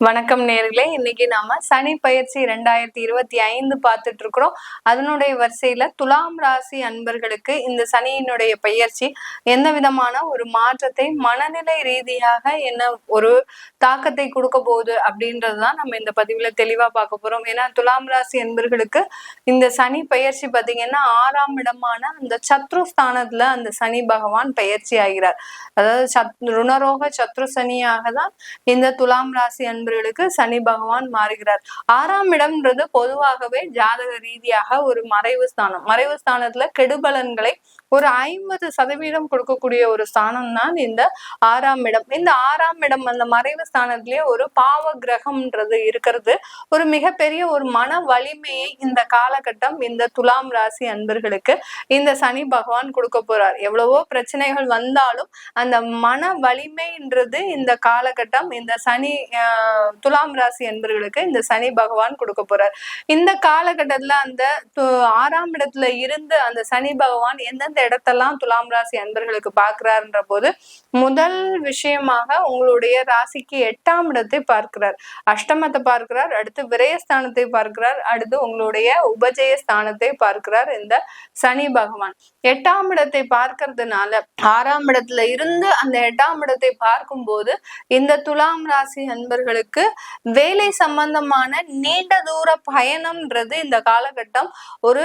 வணக்கம் நேர்களே. இன்னைக்கு நாம சனி பயிற்சி ரெண்டாயிரத்தி இருபத்தி ஐந்து பார்த்துட்டு இருக்கிறோம் அதனுடைய வரிசையில துலாம் ராசி அன்பர்களுக்கு இந்த சனியினுடைய பயிற்சி எந்த விதமான ஒரு மாற்றத்தை மனநிலை ரீதியாக என்ன ஒரு தாக்கத்தை கொடுக்க போகுது அப்படின்றதுதான் நம்ம இந்த பதிவுல தெளிவா பார்க்க போறோம். ஏன்னா துலாம் ராசி அன்பர்களுக்கு இந்த சனி பயிற்சி பாத்தீங்கன்னா ஆறாம் இடமான அந்த சத்ருஸ்தானத்துல அந்த சனி பகவான் பயிற்சி ஆகிறார். அதாவது சத் ருணரோக சத்ரு சனியாக தான் இந்த துலாம் ராசி அன்பர்கள் நண்பர்களுக்கு சனி பகவான் மாறுகிறார். ஆறாம் இடம்ன்றது பொதுவாகவே ஜாதக ரீதியாக ஒரு மறைவு ஸ்தானம். மறைவு ஸ்தானத்துல கெடுபலன்களை ஒரு ஐம்பது சதவீதம் கொடுக்கக்கூடிய ஒரு ஸ்தானம் தான் இந்த ஆறாம் இடம். இந்த ஆறாம் இடம் அந்த மறைவு ஸ்தானத்திலேயே ஒரு பாவ கிரகம்ன்றது இருக்கிறது. ஒரு மிகப்பெரிய ஒரு மன வலிமையை இந்த காலகட்டம் இந்த துலாம் ராசி அன்பர்களுக்கு இந்த சனி பகவான் கொடுக்க போறார். எவ்வளவோ பிரச்சனைகள் வந்தாலும் அந்த மன வலிமைன்றது இந்த காலகட்டம் இந்த சனி துலாம் ராசி என்பர்களுக்கு இந்த சனி பகவான் கொடுக்க போறார். இந்த காலகட்டத்துல அந்த ஆறாம் இடத்துல இருந்து அந்த சனி பகவான் எந்தெந்த எந்தெந்த இடத்தெல்லாம் துலாம் ராசி அன்பர்களுக்கு பாக்குறாருன்ற போது முதல் விஷயமாக உங்களுடைய ராசிக்கு எட்டாம் இடத்தை பார்க்கிறார். அஷ்டமத்தை பார்க்கிறார் அடுத்து விரயஸ்தானத்தை பார்க்கிறார் அடுத்து உங்களுடைய உபஜய ஸ்தானத்தை பார்க்கிறார் இந்த சனி பகவான். எட்டாம் இடத்தை பார்க்கறதுனால ஆறாம் இடத்துல இருந்து அந்த எட்டாம் இடத்தை பார்க்கும் போது இந்த துலாம் ராசி அன்பர்களுக்கு வேலை சம்பந்தமான நீண்ட தூர பயணம்ன்றது இந்த காலகட்டம் ஒரு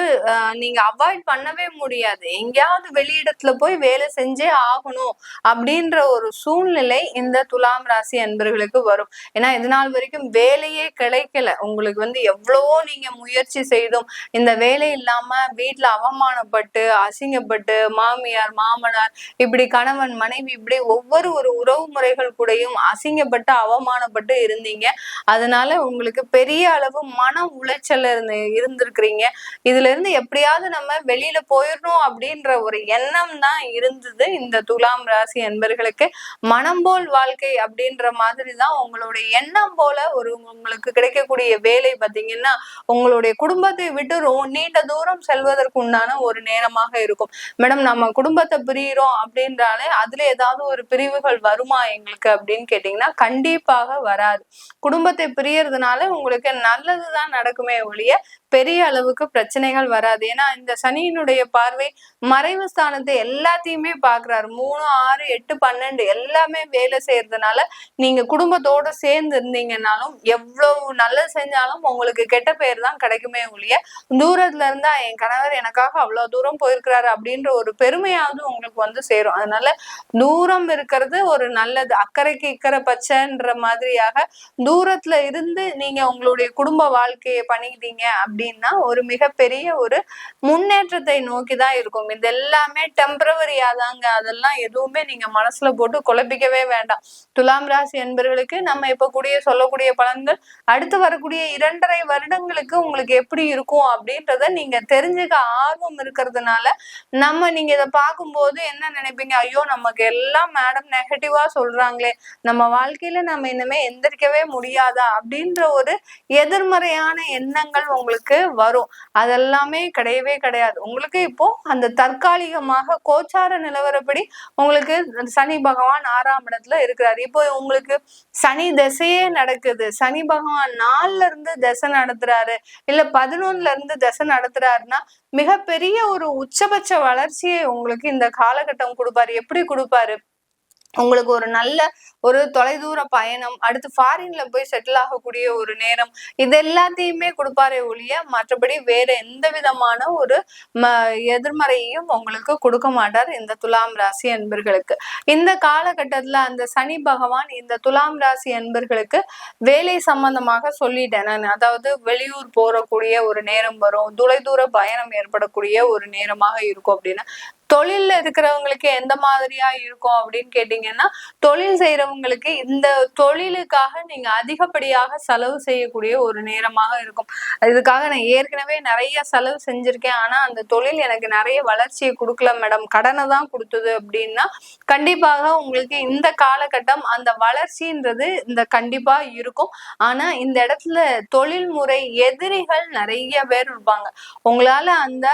நீங்க அவாய்ட் பண்ணவே முடியாது. எங்க எங்கேயாவது வெளியிடத்துல போய் வேலை செஞ்சே ஆகணும் அப்படின்ற ஒரு சூழ்நிலை இந்த துலாம் ராசி அன்பர்களுக்கு வரும். ஏன்னா இது நாள் வரைக்கும் வேலையே கிடைக்கல. உங்களுக்கு வந்து எவ்வளவோ நீங்க முயற்சி செய்தும் இந்த வேலை இல்லாம வீட்டுல அவமானப்பட்டு அசிங்கப்பட்டு மாமியார் மாமனார் இப்படி கணவன் மனைவி இப்படி ஒவ்வொரு ஒரு உறவு முறைகள் கூடயும் அசிங்கப்பட்டு அவமானப்பட்டு இருந்தீங்க. அதனால உங்களுக்கு பெரிய அளவு மன உளைச்சல் இருந்து இருந்திருக்கிறீங்க. இதுல இருந்து எப்படியாவது நம்ம வெளியில போயிடணும் அப்படின்ற ஒரு எண்ணம் தான் இருந்தது இந்த துலாம் ராசி என்பர்களுக்கு மனம் போல் வாழ்க்கை அப்படின்ற மாதிரி தான் உங்களுடைய எண்ணம் போல ஒரு உங்களுக்கு கிடைக்கக்கூடிய வேலை பார்த்தீங்கன்னா உங்களுடைய குடும்பத்தை விட்டு நீண்ட தூரம் செல்வதற்கு உண்டான ஒரு நேரமாக இருக்கும். மேடம் நம்ம குடும்பத்தை பிரியிறோம் அப்படின்றாலே அதுல ஏதாவது ஒரு பிரிவுகள் வருமா எங்களுக்கு அப்படின்னு கேட்டீங்கன்னா கண்டிப்பாக வராது. குடும்பத்தை பிரியறதுனால உங்களுக்கு நல்லதுதான் நடக்குமே ஒழிய பெரிய அளவுக்கு பிரச்சனைகள் வராது. ஏன்னா இந்த சனியினுடைய பார்வை மறைவு ஸ்தானத்தை எல்லாத்தையுமே பாக்குறாரு மூணு ஆறு எட்டு பன்னெண்டு எல்லாமே வேலை செய்யறதுனால நீங்க குடும்பத்தோட சேர்ந்து இருந்தீங்கன்னாலும் எவ்வளவு நல்லது செஞ்சாலும் உங்களுக்கு கெட்ட பேர் தான் கிடைக்குமே ஒழிய தூரத்துல இருந்தா என் கணவர் எனக்காக அவ்வளவு தூரம் போயிருக்கிறாரு அப்படின்ற ஒரு பெருமையாவது உங்களுக்கு வந்து சேரும். அதனால தூரம் இருக்கிறது ஒரு நல்லது. அக்கறைக்கு இக்கரை பச்சைன்ற மாதிரியாக தூரத்துல இருந்து நீங்க உங்களுடைய குடும்ப வாழ்க்கையை பண்ணிக்கிட்டீங்க அப்படி அப்படின்னா ஒரு மிகப்பெரிய ஒரு முன்னேற்றத்தை நோக்கி தான் இருக்கும். இது எல்லாமே டெம்பரவரியா தாங்க அதெல்லாம் எதுவுமே நீங்க மனசுல போட்டு குழப்பிக்கவே வேண்டாம். துலாம் ராசி என்பர்களுக்கு நம்ம இப்ப கூடிய சொல்லக்கூடிய பலன்கள் அடுத்து வரக்கூடிய இரண்டரை வருடங்களுக்கு உங்களுக்கு எப்படி இருக்கும் அப்படின்றத நீங்க தெரிஞ்சுக்க ஆர்வம் இருக்கிறதுனால நம்ம நீங்க இதை பார்க்கும்போது என்ன நினைப்பீங்க? ஐயோ நமக்கு எல்லாம் மேடம் நெகட்டிவா சொல்றாங்களே. நம்ம வாழ்க்கையில நம்ம இனிமே எந்திரிக்கவே முடியாதா? அப்படின்ற ஒரு எதிர்மறையான எண்ணங்கள் உங்களுக்கு வரும். அதெல்லாமே கிடையவே கிடையாது. உங்களுக்கு இப்போ அந்த தற்காலிகமாக கோச்சார நிலவரப்படி உங்களுக்கு சனி பகவான் ஆறாம் இடத்துல இருக்கிறாரு. இப்போ உங்களுக்கு சனி திசையே நடக்குது. சனி பகவான் நாலுல இருந்து திசை நடத்துறாரு. இல்ல பதினொன்னுல இருந்து திசை நடத்துறாருன்னா மிகப்பெரிய ஒரு உச்சபட்ச வளர்ச்சியை உங்களுக்கு இந்த காலகட்டம் கொடுப்பாரு. எப்படி கொடுப்பாரு? உங்களுக்கு ஒரு நல்ல ஒரு தொலைதூர பயணம் அடுத்து ஃபாரின்ல போய் செட்டில் ஆகக்கூடிய ஒரு நேரம் இது எல்லாத்தையுமே கொடுப்பாரே ஒழிய மற்றபடி வேற எந்த விதமான ஒரு ம எதிர்மறையையும் உங்களுக்கு கொடுக்க மாட்டார் இந்த துலாம் ராசி அன்பர்களுக்கு. இந்த காலகட்டத்துல அந்த சனி பகவான் இந்த துலாம் ராசி அன்பர்களுக்கு வேலை சம்பந்தமாக சொல்லிட்டேன் நான். அதாவது வெளியூர் போறக்கூடிய ஒரு நேரம் வரும் தொலைதூர பயணம் ஏற்படக்கூடிய ஒரு நேரமாக இருக்கும் அப்படின்னா தொழில்ல இருக்கிறவங்களுக்கு எந்த மாதிரியா இருக்கும் அப்படின்னு கேட்டீங்கன்னா தொழில் செய்யறவங்களுக்கு இந்த தொழிலுக்காக நீங்க அதிகப்படியாக செலவு செய்யக்கூடிய ஒரு நேரமாக இருக்கும். இதுக்காக நான் ஏற்கனவே நிறைய செலவு செஞ்சிருக்கேன். ஆனா அந்த தொழில் எனக்கு நிறைய வளர்ச்சியை கொடுக்கல மேடம். கடனை தான் கொடுத்தது அப்படின்னா கண்டிப்பாக உங்களுக்கு இந்த காலகட்டம் அந்த வளர்ச்சின்றது இந்த கண்டிப்பா இருக்கும். ஆனா இந்த இடத்துல தொழில்முறை எதிரிகள் நிறைய பேர் இருப்பாங்க. உங்களால அந்த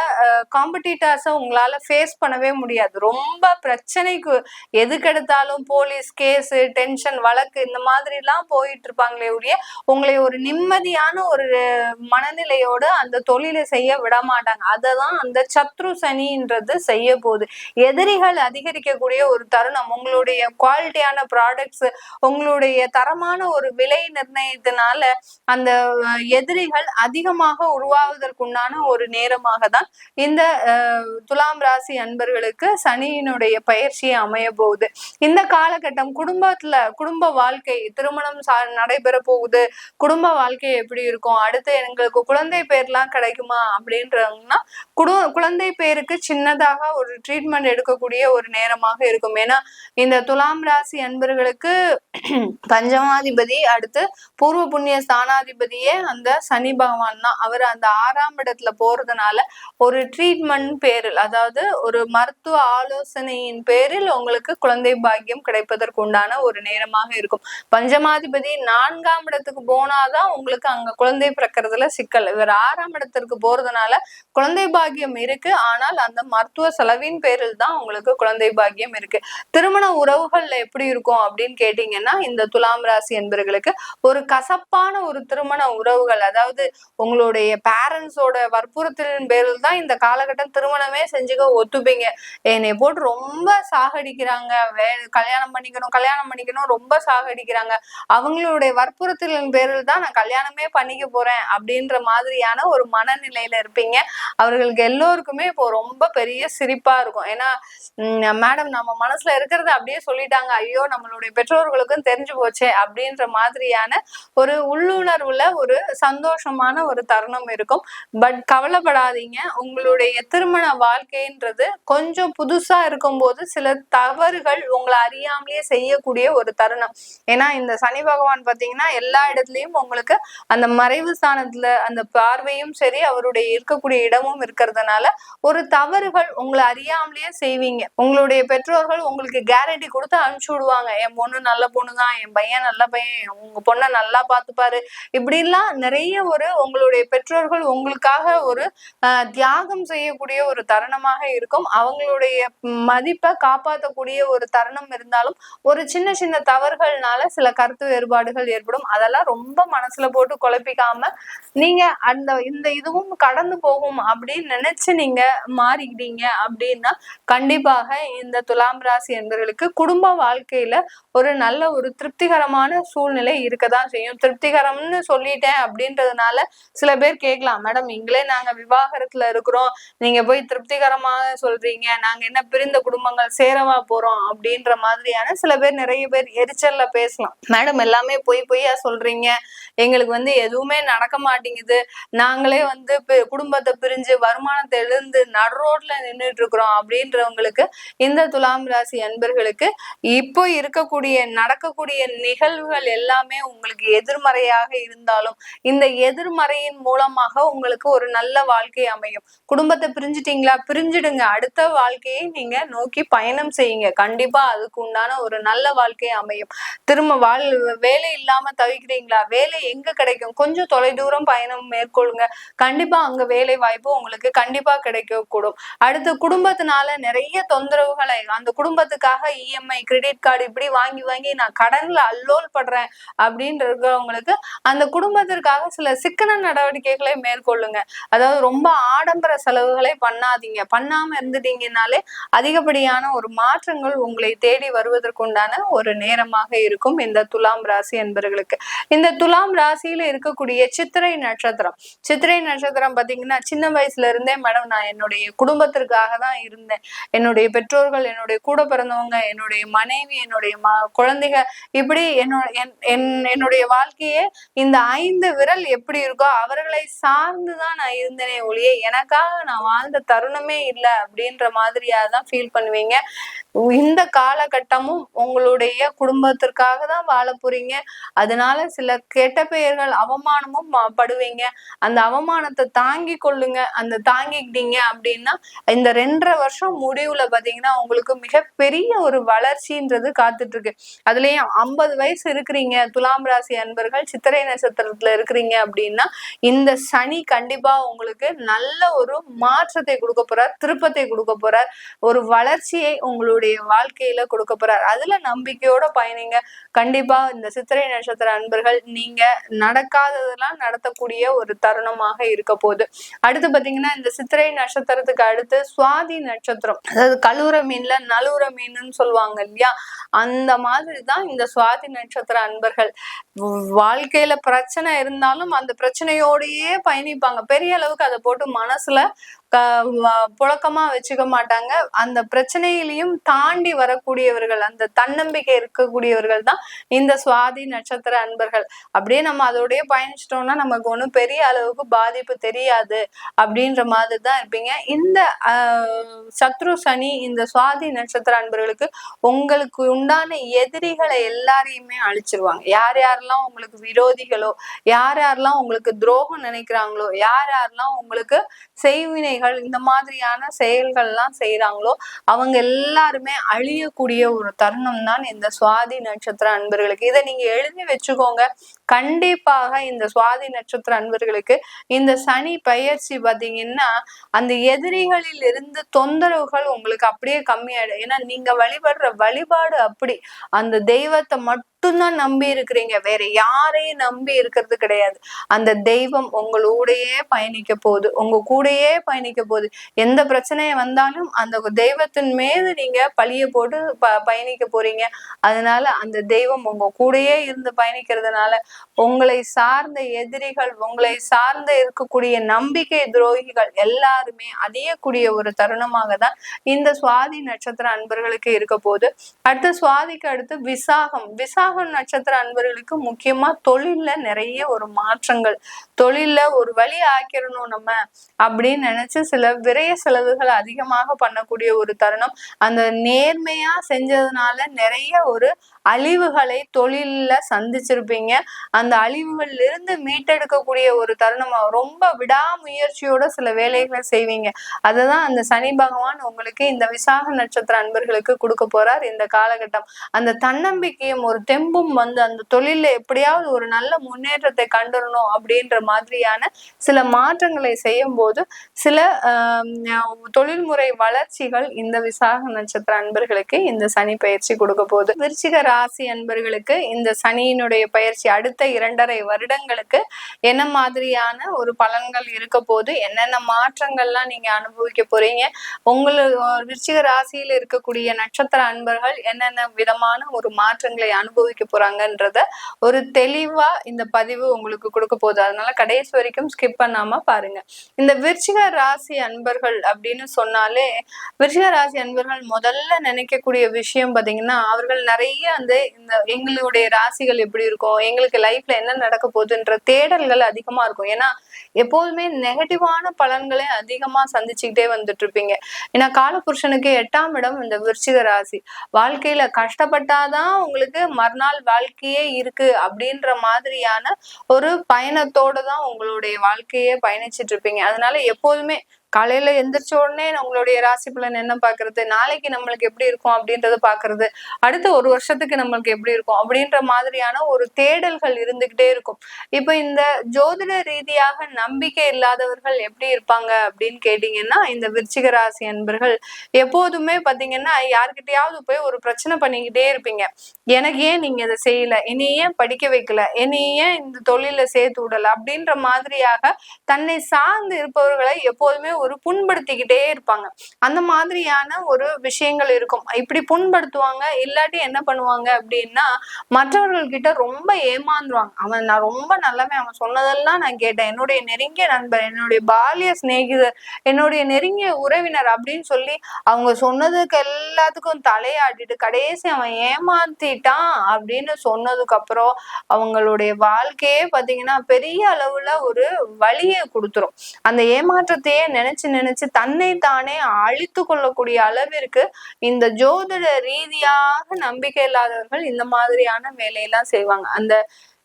காம்படிட்டர்ஸை உங்களால ஃபேஸ் பண்ண பண்ணவே முடியாது. ரொம்ப பிரச்சனைக்கு எதுக்கெடுத்தாலும் போலீஸ் கேஸ் டென்ஷன் வழக்கு இந்த மாதிரிலாம் போயிட்டு இருப்பாங்களே ஒழிய உங்களை ஒரு நிம்மதியான ஒரு மனநிலையோடு அந்த தொழிலை செய்ய விட மாட்டாங்க அததான் அந்த சத்ரு சனின்றது செய்ய போகுது. எதிரிகள் அதிகரிக்கக்கூடிய ஒரு தருணம். உங்களுடைய குவாலிட்டியான ப்ராடக்ட்ஸ் உங்களுடைய தரமான ஒரு விலை நிர்ணயத்தினால அந்த எதிரிகள் அதிகமாக உருவாவதற்குண்டான ஒரு நேரமாக தான் இந்த துலாம் ராசி அன்பர்களுக்கு சனியினுடைய பயிற்சி அமைய போகுது. இந்த காலகட்டம் குடும்பத்துல குடும்ப வாழ்க்கை திருமணம் நடைபெற போகுது. குடும்ப வாழ்க்கை எப்படி இருக்கும்? அடுத்து எங்களுக்கு குழந்தை பேர்லாம் கிடைக்குமா? அப்படின்றவங்கன்னா குடு குழந்தை பேருக்கு சின்னதாக ஒரு ட்ரீட்மெண்ட் எடுக்கக்கூடிய ஒரு நேரமாக இருக்கும். ஏன்னா இந்த துலாம் ராசி அன்பர்களுக்கு பஞ்சமாதிபதி அடுத்து பூர்வ புண்ணிய ஸ்தானாதிபதியே அந்த சனி பகவான் தான். அவர் அந்த ஆறாம் இடத்துல போறதுனால ஒரு ட்ரீட்மெண்ட் பேரில் அதாவது ஒரு மருத்துவ ஆலோசனையின் பேரில் உங்களுக்கு குழந்தை பாக்கியம் கிடைப்பதற்கு உண்டான ஒரு நேரமாக இருக்கும். பஞ்சமாதிபதி நான்காம் இடத்துக்கு போனாதான் உங்களுக்கு அங்க குழந்தை பிறக்கிறதுல சிக்கல். இவர் ஆறாம் இடத்திற்கு போறதுனால குழந்தை பாக்கியம் இருக்கு. ஆனால் அந்த மருத்துவ செலவின் பேரில் தான் உங்களுக்கு குழந்தை பாக்கியம் இருக்கு. திருமண உறவுகள்ல எப்படி இருக்கும் அப்படின்னு கேட்டீங்கன்னா இந்த துலாம் ராசி என்பவர்களுக்கு ஒரு கசப்பான ஒரு திருமண உறவுகள் அதாவது உங்களுடைய பேரண்ட்ஸோட வற்புறுத்தலின் பேரில் தான் இந்த காலகட்டம் திருமணமே செஞ்சுக்க ஒத்துப்பீங்க. என்னை போட்டு ரொம்ப சாகடிக்கிறாங்க. வே கல்யாணம் பண்ணிக்கணும் கல்யாணம் பண்ணிக்கணும் ரொம்ப சாகடிக்கிறாங்க. அவங்களுடைய வற்புறுத்தலின் பேரில் தான் நான் கல்யாணமே பண்ணிக்க போறேன் அப்படின்ற மாதிரியான ஒரு மனநிலையில இருப்பீங்க. அவர்களுக்கு எல்லோருக்குமே இப்போ ரொம்ப பெரிய சிரிப்பா இருக்கும். ஏன்னா மேடம் நம்ம மனசுல இருக்கிறத அப்படியே சொல்லிட்டாங்க. ஐயோ நம்மளுடைய பெற்றோர்களுக்கும் தெரிஞ்சு போச்சே அப்படின்ற மாதிரியான ஒரு உள்ளுணர்வுல ஒரு சந்தோஷமான ஒரு தருணம் இருக்கும். பட் கவலைப்படாதீங்க. உங்களுடைய திருமண வாழ்க்கைன்றது கொஞ்சம் புதுசா இருக்கும்போது சில தவறுகள் உங்களை அறியாமலேயே செய்யக்கூடிய ஒரு தருணம். ஏன்னா இந்த சனி பகவான் பாத்தீங்கன்னா எல்லா இடத்துலயும் உங்களுக்கு அந்த மறைவு ஸ்தானத்துல அந்த பார்வையும் சரி அவருடைய இருக்கக்கூடிய இடமும் இருக்கிறதுனால ஒரு தவறுகள் உங்களை அறியாமலேயே செய்வீங்க. உங்களுடைய பெற்றோர்கள் உங்களுக்கு கேரண்டி கொடுத்து அனுப்பிச்சு விடுவாங்க. என் பொண்ணு நல்ல பொண்ணு தான் என் பையன் நல்ல பையன் உங்க பொண்ணை நல்லா பார்த்துப்பாரு. இப்படிலாம் நிறைய ஒரு உங்களுடைய பெற்றோர்கள் உங்களுக்காக ஒரு தியாகம் செய்யக்கூடிய ஒரு தருணமாக இருக்கும். அவங்களுடைய மதிப்பை காப்பாற்றக்கூடிய ஒரு தருணம் இருந்தாலும் ஒரு சின்ன சின்ன தவறுகள்னால சில கருத்து வேறுபாடுகள் ஏற்படும். அதெல்லாம் ரொம்ப மனசுல போட்டு குழப்பிக்காம நீங்க அந்த இந்த இதுவும் கடந்து போகும் அப்படின்னு நினைச்சு நீங்க மாறிக்கிட்டீங்க அப்படின்னா கண்டிப்பாக இந்த துலாம் ராசி என்பவர்களுக்கு குடும்ப வாழ்க்கையில ஒரு நல்ல ஒரு திருப்திகரமான சூழ்நிலை இருக்கதான் செய்யும். திருப்திகரம்னு சொல்லிட்டேன் அப்படின்றதுனால சில பேர் கேட்கலாம் மேடம் இங்களே நாங்க விவாகரத்துல இருக்கிறோம். நீங்க போய் திருப்திகரமாக சொல்றீங்க. நாங்க என்ன பிரிந்த குடும்பங்கள் சேரவா போறோம் அப்படின்ற மாதிரியான சில பேர் நிறைய பேர் எரிச்சல்ல பேசலாம். மேடம் எல்லாமே பொய் பொய்யா சொல்றீங்க. எங்களுக்கு வந்து எதுவுமே நடக்க மாட்டேங்குது. நாங்களே வந்து குடும்பத்தை பிரிஞ்சு வருமானத்தை எழுந்து நடுரோட்ல நின்றுட்டு இருக்கிறோம் அப்படின்றவங்களுக்கு இந்த துலாம் ராசி அன்பர்களுக்கு இப்போ இருக்கக்கூடிய நடக்கக்கூடிய நிகழ்வுகள் எல்லாமே உங்களுக்கு எதிர்மறையாக இருந்தாலும் இந்த எதிர்மறையின் மூலமாக உங்களுக்கு ஒரு நல்ல வாழ்க்கை அமையும். குடும்பத்தை பிரிஞ்சுட்டீங்களா? பிரிஞ்சிடுங்க. அடுத்த வாழ்க்கையை நீங்க நோக்கி பயணம் செய்யுங்க. கண்டிப்பா அதுக்கு உண்டான ஒரு நல்ல வாழ்க்கை அமையும். திரும்ப வாழ் வேலை இல்லாம தவிக்கிறீங்களா? வேலை எங்க கிடைக்கும்? கொஞ்சம் தொலை தூரம் பயணம் மேற்கொள்ளுங்க. கண்டிப்பா அங்க வேலை வாய்ப்பு உங்களுக்கு கண்டிப்பா கிடைக்க கூடும் அடுத்து குடும்பத்தினால நிறைய தொந்தரவுகளை அந்த குடும்பத்துக்காக இஎம்ஐ கிரெடிட் கார்டு இப்படி வாங்கி வாங்கி நான் கடன்ல அல்லோல் படுறேன் அப்படின்னு இருக்கிறவங்களுக்கு அந்த குடும்பத்திற்காக சில சிக்கன நடவடிக்கைகளை மேற்கொள்ளுங்க. அதாவது ரொம்ப ஆடம்பர செலவுகளை பண்ணாதீங்க. பண்ணாம இருந்துட்டு இருந்துட்டீங்கனாலே அதிகப்படியான ஒரு மாற்றங்கள் உங்களை தேடி வருவதற்குண்டான ஒரு நேரமாக இருக்கும் இந்த துலாம் ராசி என்பவர்களுக்கு இந்த துலாம் ராசியில இருக்கக்கூடிய சித்திரை நட்சத்திரம். சித்திரை நட்சத்திரம் பாத்தீங்கன்னா சின்ன வயசுல இருந்தே மேடம் நான் என்னுடைய குடும்பத்திற்காக தான் இருந்தேன். என்னுடைய பெற்றோர்கள் என்னுடைய கூட பிறந்தவங்க என்னுடைய மனைவி என்னுடைய ம குழந்தைகள் இப்படி என்னோட என்னுடைய வாழ்க்கையே இந்த ஐந்து விரல் எப்படி இருக்கோ அவர்களை சார்ந்துதான் நான் இருந்தேனே ஒழிய எனக்காக நான் வாழ்ந்த தருணமே இல்லை அப்படின்ற மாதிரியா தான் ஃபீல் பண்ணுவீங்க. இந்த காலகட்டமும் உங்களுடைய குடும்பத்திற்காக தான் வாழ போறீங்க. அதனால சில கெட்ட பெயர்கள் அவமானமும் படுவீங்க. அந்த அவமானத்தை தாங்கி கொள்ளுங்க. அந்த தாங்கிக்கிட்டீங்க அப்படின்னா இந்த ரெண்டரை வருஷம் முடிவுல பாத்தீங்கன்னா உங்களுக்கு மிகப்பெரிய ஒரு வளர்ச்சின்றது காத்துட்டு இருக்கு அதுலயும் ஐம்பது வயசு இருக்கிறீங்க. துலாம் ராசி அன்பர்கள் சித்திரை நட்சத்திரத்துல இருக்கிறீங்க அப்படின்னா இந்த சனி கண்டிப்பா உங்களுக்கு நல்ல ஒரு மாற்றத்தை கொடுக்க போறார் திருப்பத்தை கொடுக்க போறார். ஒரு வளர்ச்சியை உங்களுடைய வாழ்க்கையில கொடுக்க போறார். அதுல நம்பிக்கையோட பயணிங்க. கண்டிப்பா இந்த சித்திரை நட்சத்திர அன்பர்கள் நீங்க நடக்காததெல்லாம் நடத்தக்கூடிய ஒரு தருணமாக இருக்க போகுது. அடுத்து பாத்தீங்கன்னா இந்த சித்திரை நட்சத்திரத்துக்கு அடுத்து சுவாதி நட்சத்திரம். அதாவது கழுவுற மீன்ல நலுவுற மீன் சொல்லுவாங்க இல்லையா? அந்த மாதிரிதான் இந்த சுவாதி நட்சத்திர அன்பர்கள். வாழ்க்கையில பிரச்சனை இருந்தாலும் அந்த பிரச்சனையோடயே பயணிப்பாங்க. பெரிய அளவுக்கு அதை போட்டு மனசுல புழக்கமா வச்சுக்க மாட்டாங்க. அந்த பிரச்சனையிலையும் தாண்டி வரக்கூடியவர்கள் அந்த தன்னம்பிக்கை இருக்கக்கூடியவர்கள் தான் இந்த சுவாதி நட்சத்திர அன்பர்கள். அப்படியே நம்ம அதோடய பயணிச்சிட்டோம்னா நமக்கு ஒன்றும் பெரிய அளவுக்கு பாதிப்பு தெரியாது அப்படின்ற மாதிரி தான் இருப்பீங்க. இந்த சத்ரு சனி இந்த சுவாதி நட்சத்திர அன்பர்களுக்கு உங்களுக்கு உண்டான எதிரிகளை எல்லாரையுமே அழிச்சிருவாங்க. யார் யாரெல்லாம் உங்களுக்கு விரோதிகளோ யார் யாரெல்லாம் உங்களுக்கு துரோகம் நினைக்கிறாங்களோ யார் யாரெல்லாம் உங்களுக்கு செய்வினை வேலைகள் இந்த மாதிரியான செயல்கள்லாம் செய்யறாங்களோ அவங்க எல்லாருமே அழியக்கூடிய ஒரு தருணம் தான் இந்த சுவாதி நட்சத்திர அன்பர்களுக்கு. இதை நீங்க எழுதி வச்சுக்கோங்க. கண்டிப்பாக இந்த சுவாதி நட்சத்திர அன்பர்களுக்கு இந்த சனி பயிற்சி பாத்தீங்கன்னா அந்த எதிரிகளில் இருந்து தொந்தரவுகள் உங்களுக்கு அப்படியே கம்மியாயிடும். ஏன்னா நீங்க வழிபடுற வழிபாடு அப்படி. அந்த தெய்வத்தை மட்டும் மட்டும்தான் நம்பி இருக்கிறீங்க. வேற யாரையும் நம்பி இருக்கிறது கிடையாது. அந்த தெய்வம் உங்களோடையே பயணிக்க போகுது. உங்க கூடயே பயணிக்க போகுது எந்த பிரச்சனையை வந்தாலும் அந்த தெய்வத்தின் மீது நீங்க பழிய போட்டு ப பயணிக்க போறீங்க. அதனால அந்த தெய்வம் உங்க கூடயே இருந்து பயணிக்கிறதுனால உங்களை சார்ந்த எதிரிகள் உங்களை சார்ந்த இருக்கக்கூடிய நம்பிக்கை துரோகிகள் எல்லாருமே அழியக்கூடிய ஒரு தருணமாக தான் இந்த சுவாதி நட்சத்திர அன்பர்களுக்கு இருக்க போகுது. அடுத்து சுவாதிக்கு அடுத்து விசாகம். விசாகம் நட்சத்திர அன்பர்களுக்கு முக்கியமா தொழில்ல நிறைய ஒரு மாற்றங்கள். தொழில்ல ஒரு வழி ஆக்கிரணும் நம்ம அப்படின்னு நினைச்சு நினைச்சு சில விரைய செலவுகள் அதிகமாக பண்ணக்கூடிய ஒரு தருணம். அந்த நேர்மையா செஞ்சதுனால நிறைய ஒரு அழிவுகளை தொழில்ல சந்திச்சிருப்பீங்க. அந்த அழிவுகள்ல இருந்து மீட்டெடுக்கக்கூடிய ஒரு தருணம். ரொம்ப விடாமுயற்சியோட சில வேலைகளை செய்வீங்க. அதுதான் அந்த சனி பகவான் உங்களுக்கு இந்த விசாக நட்சத்திர அன்பர்களுக்கு கொடுக்க போறார் இந்த காலகட்டம். அந்த தன்னம்பிக்கையும் ஒரு தெம்பும் வந்து அந்த தொழில எப்படியாவது ஒரு நல்ல முன்னேற்றத்தை கண்டுடணும் அப்படின்ற மாதிரியான சில மாற்றங்களை செய்யும் போது சில தொழில்முறை வளர்ச்சிகள் இந்த விசாக நட்சத்திர அன்பர்களுக்கு இந்த சனி பயிற்சி கொடுக்க போகுது. விருச்சிக ராசி அன்பர்களுக்கு இந்த சனியினுடைய பயிற்சி அடுத்த இரண்டரை வருடங்களுக்கு என்ன மாதிரியான ஒரு பலன்கள் இருக்க போது என்னென்ன மாற்றங்கள்லாம் நீங்க அனுபவிக்க போறீங்க? உங்களுக்கு விருச்சிக ராசியில் இருக்கக்கூடிய நட்சத்திர அன்பர்கள் என்னென்ன விதமான ஒரு மாற்றங்களை அனுபவிக்க போறாங்கன்றத ஒரு தெளிவா இந்த பதிவு உங்களுக்கு கொடுக்க போகுது. அதனால கடைசி வரைக்கும் ஸ்கிப் பண்ணாம பாருங்க. இந்த விருச்சிக ராசி ராசி அன்பர்கள் அப்படின்னு சொன்னாலே விருஷ ராசி அன்பர்கள் முதல்ல நினைக்கக்கூடிய விஷயம் பாத்தீங்கன்னா அவர்கள் நிறைய வந்து இந்த எங்களுடைய ராசிகள் எப்படி இருக்கும் எங்களுக்கு லைஃப்ல என்ன நடக்க போகுதுன்ற தேடல்கள் அதிகமா இருக்கும். ஏன்னா எப்போதுமே நெகட்டிவான பலன்களை அதிகமா சந்திச்சுக்கிட்டே வந்துட்டு இருப்பீங்க. ஏன்னா காலபுருஷனுக்கு எட்டாம் இடம் இந்த விருச்சிக ராசி. வாழ்க்கையில கஷ்டப்பட்டாதான் உங்களுக்கு மறுநாள் வாழ்க்கையே இருக்கு அப்படின்ற மாதிரியான ஒரு பயணத்தோட தான் உங்களுடைய வாழ்க்கையே பயணிச்சிட்டு இருப்பீங்க. அதனால எப்போதுமே காலையில எந்திரிச்ச உடனே உங்களுடைய ராசி பலன் என்ன பாக்குறது? நாளைக்கு நம்மளுக்கு எப்படி இருக்கும் அப்படின்றத பாக்குறது. அடுத்த ஒரு வருஷத்துக்கு நம்மளுக்கு எப்படி இருக்கும் அப்படின்ற மாதிரியான ஒரு தேடல்கள் இருந்துகிட்டே இருக்கும். இப்ப இந்த ஜோதிட ரீதியாக நம்பிக்கை இல்லாதவர்கள் எப்படி இருப்பாங்க அப்படின்னு கேட்டீங்கன்னா இந்த விருச்சிக ராசி அன்பர்கள் எப்போதுமே பாத்தீங்கன்னா யாருக்கிட்டையாவது போய் ஒரு பிரச்சனை பண்ணிக்கிட்டே இருப்பீங்க. எனக்கு ஏன் நீங்க இதை செய்யல? என்னை ஏன் படிக்க வைக்கல? என்னை ஏன் இந்த தொழில சேர்த்து விடல? அப்படின்ற மாதிரியாக தன்னை சார்ந்து இருப்பவர்களை எப்போதுமே ஒரு புண்படுத்திக்கிட்டே இருப்பாங்க. அந்த மாதிரியான ஒரு விஷயங்கள் இருக்கும். இப்படி புண்படுத்துவாங்க இல்லாட்டி என்ன பண்ணுவாங்க அப்படின்னா மற்றவர்கள் கிட்ட ரொம்ப ஏமாந்துருவாங்க. அவன் நான் ரொம்ப நல்லவன் அவன் சொன்னதெல்லாம் நான் கேட்டேன். என்னுடைய நெருங்கிய நண்பர் என்னுடைய பாலிய சிநேகிதர் என்னுடைய நெருங்கிய உறவினர் அப்படின்னு சொல்லி அவங்க சொன்னதுக்கு எல்லாத்துக்கும் தலையாட்டிட்டு கடைசி அவன் ஏமாத்திட்டான் அப்படின்னு சொன்னதுக்கு அப்புறம் அவங்களுடைய வாழ்க்கையே பாத்தீங்கன்னா பெரிய அளவுல ஒரு வழியை கொடுத்துரும். அந்த ஏமாற்றத்தையே நினை நினைச்சு நினைச்சு தன்னை தானே அழித்து கொள்ளக்கூடிய அளவிற்கு இந்த ஜோதிட ரீதியாக நம்பிக்கை இல்லாதவர்கள் இந்த மாதிரியான வேலையெல்லாம் செய்வாங்க. அந்த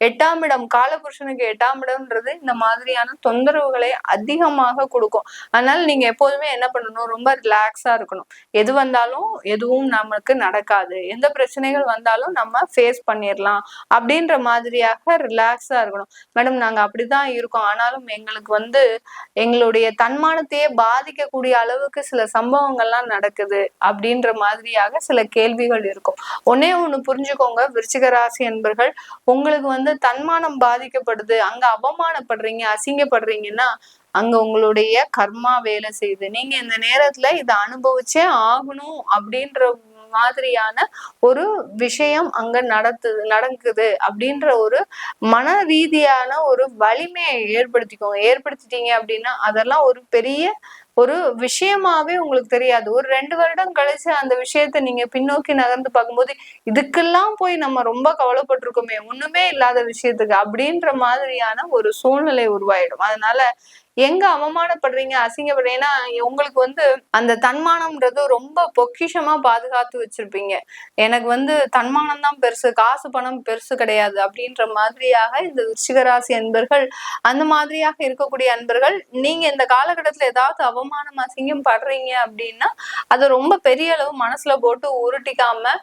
எட்டாம் இடம் காலபுருஷனுக்கு எட்டாம் இடம்ன்றது இந்த மாதிரியான தொந்தரவுகளை அதிகமாக கொடுக்கும். அதனால நீங்க எப்போதுமே என்ன பண்ணணும்? ரொம்ப ரிலாக்ஸா இருக்கணும். எது வந்தாலும் எதுவும் நமக்கு நடக்காது. எந்த பிரச்சனைகள் வந்தாலும் நம்ம ஃபேஸ் பண்ணிடலாம் அப்படின்ற மாதிரியாக ரிலாக்ஸா இருக்கணும். மேடம் நாங்க அப்படிதான் இருக்கோம். ஆனாலும் எங்களுக்கு வந்து எங்களுடைய தன்மானத்தையே பாதிக்கக்கூடிய அளவுக்கு சில சம்பவங்கள்லாம் நடக்குது அப்படின்ற மாதிரியாக சில கேள்விகள் இருக்கும். ஒன்னே ஒண்ணு புரிஞ்சுக்கோங்க. விருச்சிக ராசி என்பர்கள் உங்களுக்கு வந்து தன்மானம் பாதிக்கப்படுது அங்க அவமானப்படுறீங்க அசிங்கப்படுறீங்கன்னா அங்க உங்களுடைய கர்மா வேலை செய்யுது. நீங்க இந்த நேரத்துல இதை அனுபவிச்சே ஆகணும் அப்படின்ற மாதிரியான ஒரு விஷயம் அங்க நடத்து நடக்குது அப்படின்ற ஒரு மன ரீதியான ஒரு வலிமையை ஏற்படுத்திக்கோங்க. ஏற்படுத்திட்டீங்க அப்படின்னா அதெல்லாம் ஒரு பெரிய ஒரு விஷயமாவே உங்களுக்கு தெரியாது. ஒரு ரெண்டு வருடம் கழிச்சு அந்த விஷயத்த நீங்க பின்னோக்கி நகர்ந்து பார்க்கும்போது இதுக்கெல்லாம் போய் நம்ம ரொம்ப கவலைப்பட்டிருக்கோமே ஒண்ணுமே இல்லாத விஷயத்துக்கு அப்படின்ற மாதிரியான ஒரு சூழ்நிலை உருவாயிடும். அதனால எங்க அவமானப்படுறீங்க அசிங்கப்படுறீங்கன்னா உங்களுக்கு வந்து அந்த தன்மானம்ன்றது ரொம்ப பொக்கிஷமா பாதுகாத்து வச்சிருப்பீங்க. எனக்கு வந்து தன்மானம் தான் பெருசு காசு பணம் பெருசு கிடையாது அப்படின்ற மாதிரியாக இந்த விருச்சிகராசி அன்பர்கள் அந்த மாதிரியாக இருக்கக்கூடிய அன்பர்கள் நீங்க இந்த காலகட்டத்துல ஏதாவது அவமானம் அசிங்கம் படுறீங்க அப்படின்னா அதை ரொம்ப பெரிய அளவு மனசுல போட்டு உருட்டிக்காம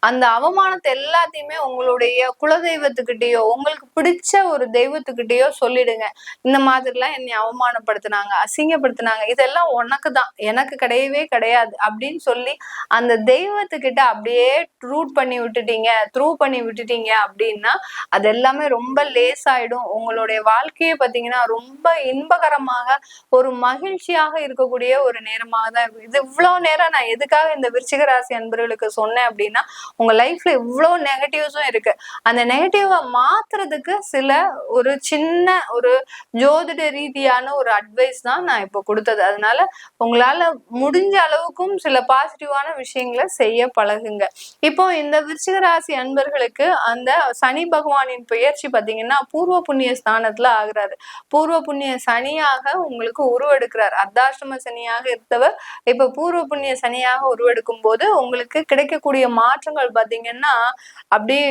அந்த அவமானத்தை எல்லாத்தையுமே உங்களுடைய குலதெய்வத்துக்கிட்டயோ உங்களுக்கு பிடிச்ச ஒரு தெய்வத்துக்கிட்டயோ சொல்லிடுங்க. இந்த மாதிரிலாம் என்னை அவமானப்படுத்தினாங்க அசிங்கப்படுத்தினாங்க. இதெல்லாம் உனக்கு தான் எனக்கு கிடையவே கிடையாது அப்படின்னு சொல்லி அந்த தெய்வத்துக்கிட்ட அப்படியே ரூட் பண்ணி விட்டுட்டீங்க த்ரூ பண்ணி விட்டுட்டீங்க அப்படின்னா அது எல்லாமே ரொம்ப லேஸ் ஆயிடும் உங்களுடைய வாழ்க்கையை பார்த்தீங்கன்னா ரொம்ப இன்பகரமாக ஒரு மகிழ்ச்சியாக இருக்கக்கூடிய ஒரு நேரமாக தான் இருக்கும். இது இவ்வளோ நேரம் நான் எதுக்காக இந்த விருச்சிக ராசி அன்பர்களுக்கு சொன்னேன் அப்படின்னா உங்க லைஃப்ல இவ்வளோ நெகட்டிவ்ஸும் இருக்கு. அந்த நெகட்டிவை மாத்துறதுக்கு சில ஒரு சின்ன ஒரு ஜோதிட ரீதியான ஒரு அட்வைஸ் தான் நான் இப்போ கொடுத்தது. அதனால உங்களால முடிஞ்ச அளவுக்கும் சில பாசிட்டிவான விஷயங்களை செய்ய பழகுங்க. இப்போ இந்த விருச்சிக ராசி அன்பர்களுக்கு அந்த சனி பகவானின் பெயர்ச்சி பார்த்தீங்கன்னா பூர்வ புண்ணிய ஸ்தானத்துல ஆகுறாரு. பூர்வ புண்ணிய சனியாக உங்களுக்கு உருவெடுக்கிறார். அர்த்தாஷ்டம சனியாக இருந்தவர் இப்ப பூர்வ புண்ணிய சனியாக உருவெடுக்கும் போது உங்களுக்கு கிடைக்கக்கூடிய மாற்றங்கள் பாத்தீங்கன்னா அப்படியே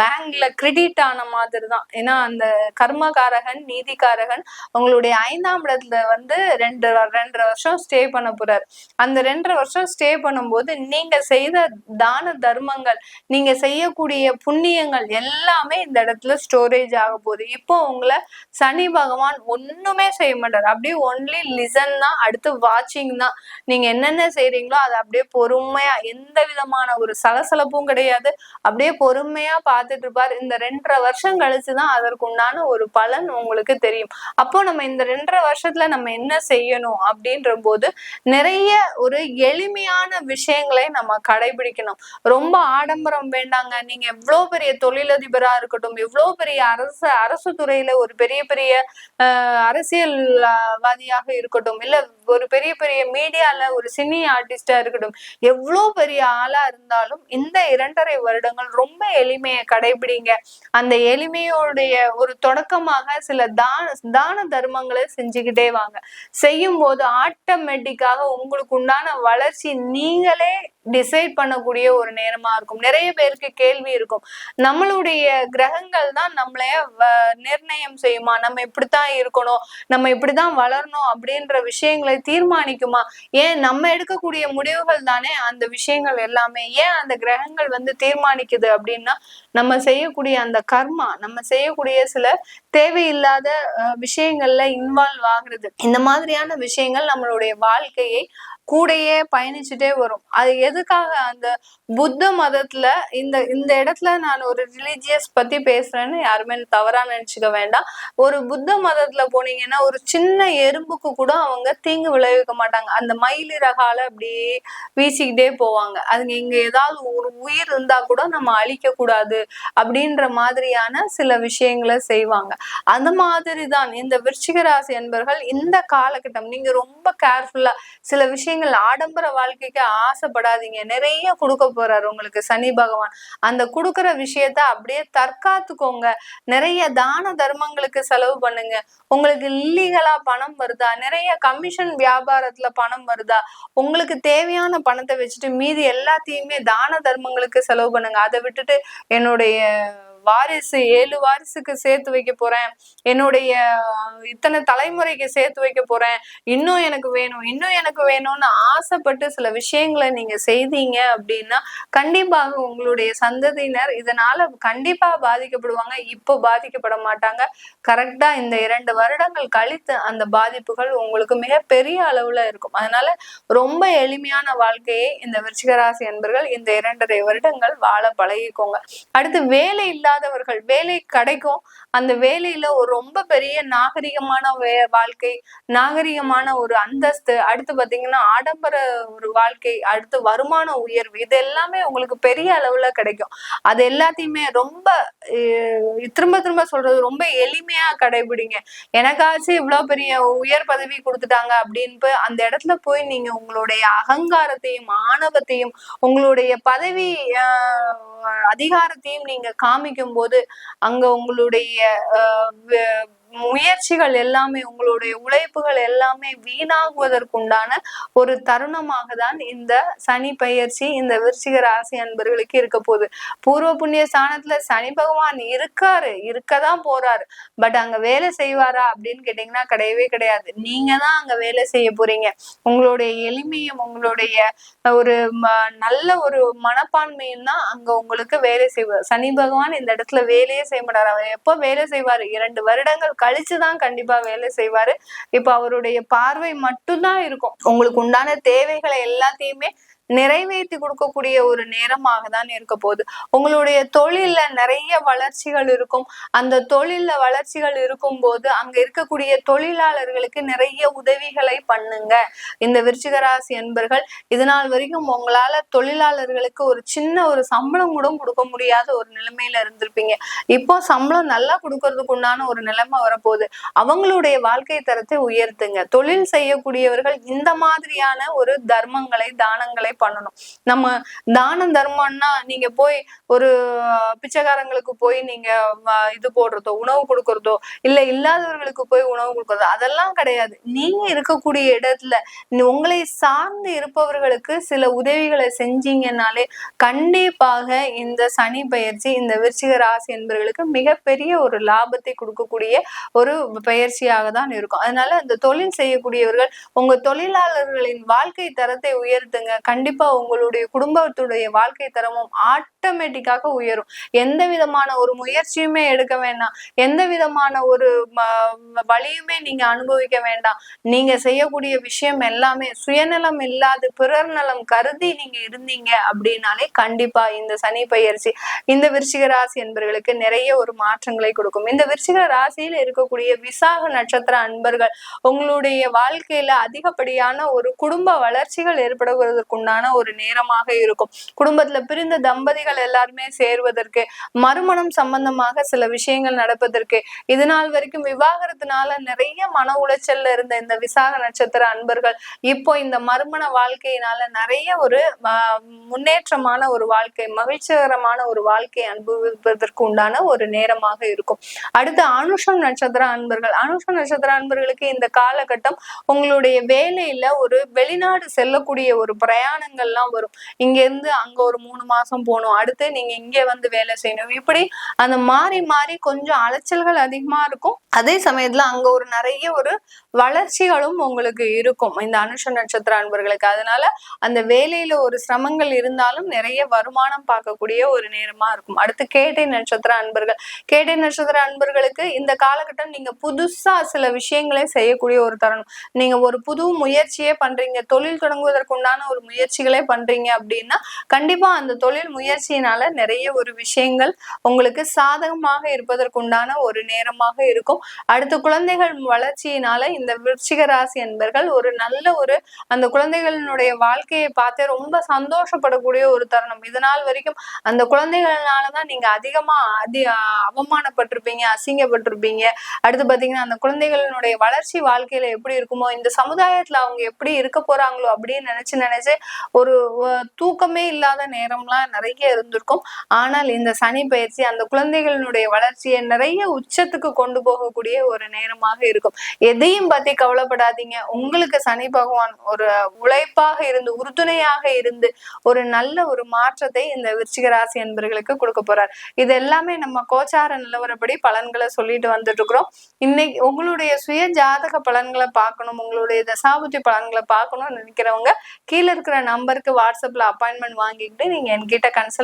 பேங்க்ல கிரெடிட் ஆன மாதிரி தான் ஏன்னா அந்த கர்மகாரகன் நீதிகாரகன் உங்களுடைய ஐந்தாம் இடத்துல வந்து ரெண்டு ரெண்டரை வருஷம் ஸ்டே பண்ண போறார். அந்த ரெண்டரை வருஷம் ஸ்டே பண்ணும்போது நீங்க செய்த தான தர்மங்கள் நீங்க செய்யக்கூடிய புண்ணியங்கள் எல்லாமே இந்த இடத்துல ஸ்டோரேஜ் ஆக போகுது. இப்போ உங்களை சனி பகவான் ஒண்ணுமே செய்ய மாட்டார். அப்படியே ஒன்லி லிசன் தான் அடுத்து வாட்சிங் தான். நீங்க என்னென்ன செய்றீங்களோ அதை அப்படியே பொறுமையா எந்த விதமான ஒரு சலசலப்பும் கிடையாது. அப்படியே பொறுமையா பார்த்துட்டு இருப்பார். இந்த ரெண்டரை வருஷம் கழிச்சுதான் அதற்கு உண்டான ஒரு பலன் உங்களுக்கு தெரியும். அப்போ நம்ம இந்த ரெண்டரை வருஷத்துல நம்ம என்ன செய்யணும் அப்படின்ற போது நிறைய ஒரு எளிமையான விஷயங்களை நம்ம கடைபிடிக்கணும். ரொம்ப ஆடம்பரம் வேண்டாங்க. நீங்க எவ்வளவு பெரிய தொழிலதிபரா இருக்கட்டும் எவ்வளவு பெரிய அரசு அரசு துறையில ஒரு பெரிய பெரிய அரசியல்வாதியாக இருக்கட்டும் இல்ல ஒரு பெரிய பெரிய மீடியால ஒரு சினி ஆர்டிஸ்டா இருக்கட்டும் எவ்வளவு பெரிய ஆளா இருந்தாலும் இந்த இரண்டரை வருடங்கள் ரொம்ப எளிமையை கடைபிடிங்க. அந்த எளிமையோடைய ஒரு தொடக்கமாக சில தான தான தர்மங்களை செஞ்சுக்கிட்டே வாங்க. செய்யும் போது ஆட்டோமேட்டிக்காக உங்களுக்கு உண்டான வளர்ச்சி நீங்களே டிசைட் பண்ணக்கூடிய ஒரு நேரமா இருக்கும். நிறைய பேருக்கு கேள்வி இருக்கும். நம்மளுடைய கிரகங்கள் தான் நம்மளைய நிர்ணயம் செய்யுமா? நம்ம இப்படித்தான் இருக்கணும். நம்ம இப்படிதான் வளரணும் அப்படின்ற விஷயங்களை தீர்மானிக்குமா? ஏன் நம்ம எடுக்கக்கூடிய முடிவுகள் தானே அந்த விஷயங்கள் எல்லாமே? ஏன் அந்த கிரகங்கள் வந்து தீர்மானிக்குது அப்படின்னா நம்ம செய்யக்கூடிய அந்த கர்மா நம்ம செய்யக்கூடிய சில தேவையில்லாத விஷயங்கள்ல இன்வால்வ் ஆகுறது. இந்த மாதிரியான விஷயங்கள் நம்மளுடைய வாழ்க்கையை கூடையே பயணிச்சுட்டே வரும். அது எதுக்காக அந்த புத்த மதத்துல இந்த இந்த இடத்துல நான் ஒரு ரிலீஜியஸ் பத்தி பேசுறேன்னு யாருமே தவறா நினைச்சுக்க வேண்டாம். ஒரு புத்த மதத்துல போனீங்கன்னா ஒரு சின்ன எறும்புக்கு கூட அவங்க தீங்கு விளைவிக்க மாட்டாங்க. அந்த மயில் ரகால அப்படியே வீசிக்கிட்டே போவாங்க. அதுங்க இங்க ஏதாவது ஒரு உயிர் இருந்தா கூட நம்ம அழிக்க கூடாது அப்படின்ற மாதிரியான சில விஷயங்களை செய்வாங்க. அந்த மாதிரி தான் இந்த விருச்சிக ராசி என்பர்கள் இந்த காலகட்டம் நீங்க ரொம்ப கேர்ஃபுல்லா சில விஷயங்கள் ஆடம்பர வாழ்க்கைக்கு ஆசைப்படாது பண்ணாதீங்க. நிறைய கொடுக்க போறாரு உங்களுக்கு சனி பகவான். அந்த கொடுக்குற விஷயத்த அப்படியே தற்காத்துக்கோங்க. நிறைய தான தர்மங்களுக்கு செலவு பண்ணுங்க. உங்களுக்கு இல்லீகலா பணம் வருதா? நிறைய கமிஷன் வியாபாரத்துல பணம் வருதா? உங்களுக்கு தேவையான பணத்தை வச்சுட்டு மீதி எல்லாத்தையுமே தான தர்மங்களுக்கு செலவு பண்ணுங்க. அதை விட்டுட்டு என்னுடைய வாரிசு ஏழு வாரிசுக்கு சேர்த்து வைக்க போறேன். என்னுடைய இத்தனை தலைமுறைக்கு சேர்த்து வைக்க போறேன். இன்னும் எனக்கு வேணும் இன்னும் எனக்கு வேணும்னு ஆசைப்பட்டு சில விஷயங்களை நீங்க செய்தீங்க அப்படின்னா கண்டிப்பாக உங்களுடைய சந்ததியினர் இதனால கண்டிப்பா பாதிக்கப்படுவாங்க. இப்போ பாதிக்கப்பட மாட்டாங்க. கரெக்டா இந்த இரண்டு வருடங்கள் கழித்து அந்த பாதிப்புகள் உங்களுக்கு மிகப்பெரிய அளவுல இருக்கும். அதனால ரொம்ப எளிமையான வாழ்க்கையை இந்த விருச்சிகராசி என்பர்கள் இந்த இரண்டரை வருடங்கள் வாழ பழகிக்கோங்க. அடுத்து வேலை இல்லாத இல்லாதவர்கள் வேலை கிடைக்கும். அந்த வேலையில ஒரு ரொம்ப பெரிய நாகரிகமான வே வாழ்க்கை நாகரிகமான ஒரு அந்தஸ்து அடுத்து பாத்தீங்கன்னா ஆடம்பர ஒரு வாழ்க்கை அடுத்து வருமான உயர்வு இது எல்லாமே உங்களுக்கு பெரிய அளவுல கிடைக்கும். அது எல்லாத்தையுமே ரொம்ப திரும்ப திரும்ப சொல்றது ரொம்ப எளிமையா கடைபிடிங்க. எனக்காச்சும் இவ்வளவு பெரிய உயர் பதவி கொடுத்துட்டாங்க அப்படின்னு அந்த இடத்துல போய் நீங்க உங்களுடைய அகங்காரத்தையும் ஆணவத்தையும் உங்களுடைய பதவி அதிகாரத்தையும் நீங்க காமிக்கும் போது அங்க உங்களுடைய в முயற்சிகள் எல்லாமே உங்களுடைய உழைப்புகள் எல்லாமே வீணாகுவதற்குண்டான ஒரு தருணமாக தான் இந்த சனி பயிற்சி இந்த விருச்சிக ராசி அன்பர்களுக்கு இருக்க போகுது. பூர்வ புண்ணிய ஸ்தானத்துல சனி பகவான் இருக்காரு இருக்கதான் போறாரு. பட் அங்க வேலை செய்வாரா அப்படின்னு கேட்டீங்கன்னா கிடையவே கிடையாது. நீங்க தான் அங்க வேலை செய்ய போறீங்க. உங்களுடைய எளிமையும் உங்களுடைய ஒரு நல்ல ஒரு மனப்பான்மையும் தான் அங்க உங்களுக்கு வேலை செய்வார் சனி பகவான் இந்த இடத்துல வேலையே செய்ய மாட்டார். அவர் எப்போ வேலை செய்வாரு? இரண்டு வருடங்கள் கழிச்சுதான் கண்டிப்பா வேலை செய்வாரு. இப்ப அவருடைய பார்வை மட்டும்தான் இருக்கும். உங்களுக்கு உண்டான தேவைகளை எல்லாத்தையுமே நிறைவேற்றி கொடுக்கக்கூடிய ஒரு நேரமாக தான் இருக்க போகுது. உங்களுடைய தொழில்ல நிறைய வளர்ச்சிகள் இருக்கும். அந்த தொழில்ல வளர்ச்சிகள் இருக்கும் போது அங்க இருக்கக்கூடிய தொழிலாளர்களுக்கு நிறைய உதவிகளை பண்ணுங்க. இந்த விருச்சிகராசி என்பர்கள் இதனால் வரைக்கும் உங்களால தொழிலாளர்களுக்கு ஒரு சின்ன ஒரு சம்பளம் கூட கொடுக்க முடியாத ஒரு நிலைமையில இருந்திருப்பீங்க. இப்போ சம்பளம் நல்லா கொடுக்கறதுக்கு உண்டான ஒரு நிலைமை வரப்போகுது. அவங்களுடைய வாழ்க்கை தரத்தை உயர்த்துங்க. தொழில் செய்யக்கூடியவர்கள் இந்த மாதிரியான ஒரு தர்மங்களை தானங்களை பண்ணணும். நம்ம தானம் தர்மம்னா நீங்க போய் ஒரு பிச்சைக்காரங்களுக்கு போய் நீங்க இது போடுறதோ உணவு கொடுக்கறதோ இல்ல இல்லாதவர்களுக்கு போய் உணவு கொடுக்கறதோ அதெல்லாம் கிடையாது. நீங்க இருக்கக்கூடிய இடத்துல உங்களை சார்ந்து இருப்பவர்களுக்கு சில உதவிகளை செஞ்சீங்கன்னாலே கண்டிப்பாக இந்த சனி பயிற்சி இந்த விருச்சிக ராசி என்பவர்களுக்கு மிகப்பெரிய ஒரு லாபத்தை கொடுக்கக்கூடிய ஒரு பயிற்சியாக தான் இருக்கும். அதனால இந்த தொழில் செய்யக்கூடியவர்கள் உங்க தொழிலாளர்களின் வாழ்க்கை தரத்தை உயர்த்துங்க. கண்டிப்பா உங்களுடைய குடும்பத்துடைய வாழ்க்கை தரமும் ஆட்டோமேட்டிக்காக உயரும். எந்த விதமான ஒரு முயற்சியுமே எடுக்க வேண்டாம். எந்த விதமான ஒரு வழியுமே நீங்க அனுபவிக்க வேண்டாம். நீங்க செய்யக்கூடிய விஷயம் எல்லாமே சுயநலம் இல்லாது பிறர் நலம் கருதி நீங்க இருந்தீங்க அப்படின்னாலே கண்டிப்பா இந்த சனி பயிற்சி இந்த விருச்சிக ராசி என்பவர்களுக்கு நிறைய ஒரு மாற்றங்களை கொடுக்கும். இந்த விருச்சிக ராசியில இருக்கக்கூடிய விசாக நட்சத்திர அன்பர்கள் உங்களுடைய வாழ்க்கையில அதிகப்படியான ஒரு குடும்ப வளர்ச்சிகள் ஏற்படுவதற்குண்டான ஒரு நேரமாக இருக்கும். குடும்பத்துல பிரிந்த தம்பதிகள் எல்லாருமே சேருவதற்கு மறுமணம் சம்பந்தமாக சில விஷயங்கள் நடப்பதற்கு இது நாள் வரைக்கும் விவாகரத்தினால நிறைய மன உளைச்சல்ல இருந்த இந்த விசாக நட்சத்திர அன்பர்கள் இப்போ இந்த மறுமண வாழ்க்கையினால நிறைய ஒரு முன்னேற்றமான ஒரு வாழ்க்கை மகிழ்ச்சிகரமான ஒரு வாழ்க்கையை அனுபவிப்பதற்கு உண்டான ஒரு நேரமாக இருக்கும். அடுத்து அனுஷம் நட்சத்திர அன்பர்கள். அனுஷம் நட்சத்திர அன்பர்களுக்கு இந்த காலகட்டம் உங்களுடைய வேலையில ஒரு வெளிநாடு செல்லக்கூடிய ஒரு பிரயாணங்கள்லாம் வரும். இங்க இருந்து அங்க ஒரு மூணு மாசம் போகணும் அடுத்து நீங்க இங்கே வந்து வேலை செய்யணும். இப்படி அந்த மாறி மாறி கொஞ்சம் அலைச்சல்கள் அதிகமா இருக்கும். அதே சமயத்துல அங்க ஒரு நிறைய ஒரு வளர்ச்சிகளும் உங்களுக்கு இருக்கும். இந்த அனுஷ நட்சத்திர அன்பர்களுக்கு. அதனால அந்த வேலையில ஒரு சிரமங்கள் இருந்தாலும் நிறைய வருமானம் பார்க்கக்கூடிய ஒரு நேரமா இருக்கும். அடுத்து கேட்டை நட்சத்திர அன்பர்கள். கேட்டை நட்சத்திர அன்பர்களுக்கு இந்த காலகட்டம் நீங்க புதுசா சில விஷயங்களை செய்யக்கூடிய ஒரு தருணம். நீங்க ஒரு புது முயற்சியே பண்றீங்க. தொழில் தொடங்குவதற்குண்டான ஒரு முயற்சிகளே பண்றீங்க அப்படின்னா கண்டிப்பா அந்த தொழில் முயற்சி பயிற்சியினால நிறைய ஒரு விஷயங்கள் உங்களுக்கு சாதகமாக இருப்பதற்குண்டான ஒரு நேரமாக இருக்கும். அடுத்த குழந்தைகள் வளர்ச்சியினால இந்த விருச்சிக ராசி என்பர்கள் ஒரு நல்ல ஒரு அந்த குழந்தைகளினுடைய வாழ்க்கையை பார்த்து ரொம்ப சந்தோஷப்படக்கூடிய ஒரு தருணம். இதனால் வரைக்கும் அந்த குழந்தைகள்னாலதான் நீங்க அதிகமா அதி அவமானப்பட்டிருப்பீங்க அசிங்கப்பட்டிருப்பீங்க. அடுத்து பாத்தீங்கன்னா அந்த குழந்தைகளினுடைய வளர்ச்சி வாழ்க்கையில எப்படி இருக்குமோ இந்த சமுதாயத்துல அவங்க எப்படி இருக்க போறாங்களோ அப்படின்னு நினைச்சு நினைச்சு ஒரு தூக்கமே இல்லாத நேரம்லாம் நிறைய இருந்திருக்கும். ஆனால் இந்த சனி பயிற்சி அந்த குழந்தைகளினுடைய வளர்ச்சியை நிறைய உச்சத்துக்கு கொண்டு போகக்கூடிய ஒரு நேரமாக இருக்கும். எதையும் பத்தி கவலைப்படாதீங்க. உங்களுக்கு சனி பகவான் ஒரு உழைப்பாக இருந்து உறுதுணையாக இருந்து ஒரு நல்ல ஒரு மாற்றத்தை இந்த விருச்சிக ராசி என்பர்களுக்கு கொடுக்க போறார். இது எல்லாமே நம்ம கோச்சார நிலவரப்படி பலன்களை சொல்லிட்டு வந்துட்டு இருக்கிறோம் இன்னைக்கு உங்களுடைய சுய ஜாதக பலன்களை பார்க்கணும் உங்களுடைய தசாபுத்தி பலன்களை பார்க்கணும்னு நினைக்கிறவங்க கீழே இருக்கிற நம்பருக்கு வாட்ஸ்அப்ல அப்பாயின்மெண்ட் வாங்கிக்கிட்டு நீங்க என்கிட்ட